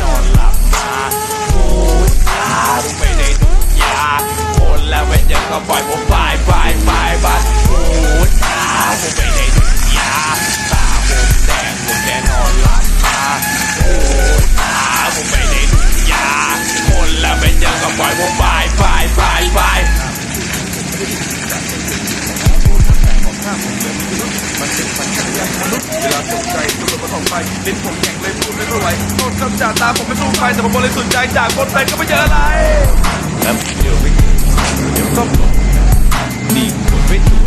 นอนหลับมาพูดจาไม่ได้ดูยาคนแล้วไม่ยังก็ปล่อยผมบายบายบายบายพูดจาผมไม่ได้ดูยาตาผมแดงผมแค่นอนหลับมาพูดจาผมไม่ได้ดูยาคนแล้วไม่ยังก็ปล่อยผมบายบายบายบายมันเป็นสัญญาณมนุษย์เวลาตกใจตัวมันออกไปเล่นผมแข็งเลย หวโทษคำจากตาผมไม่สู้ใครแต่ผมบริสุทธิ์ใจจากคนเป็นก็ไม่เจออะไรแล้วเดี๋ยวไม่เดี๋ยวก็บอกนี่ตรวจไม่ตรว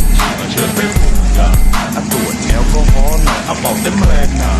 จเชิญไปพบกันอะตรวจแอลกอฮอล์หน่อยอะบอกเต็มแรงนะ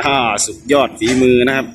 อ่าสุดยอดฝีมือนะครับ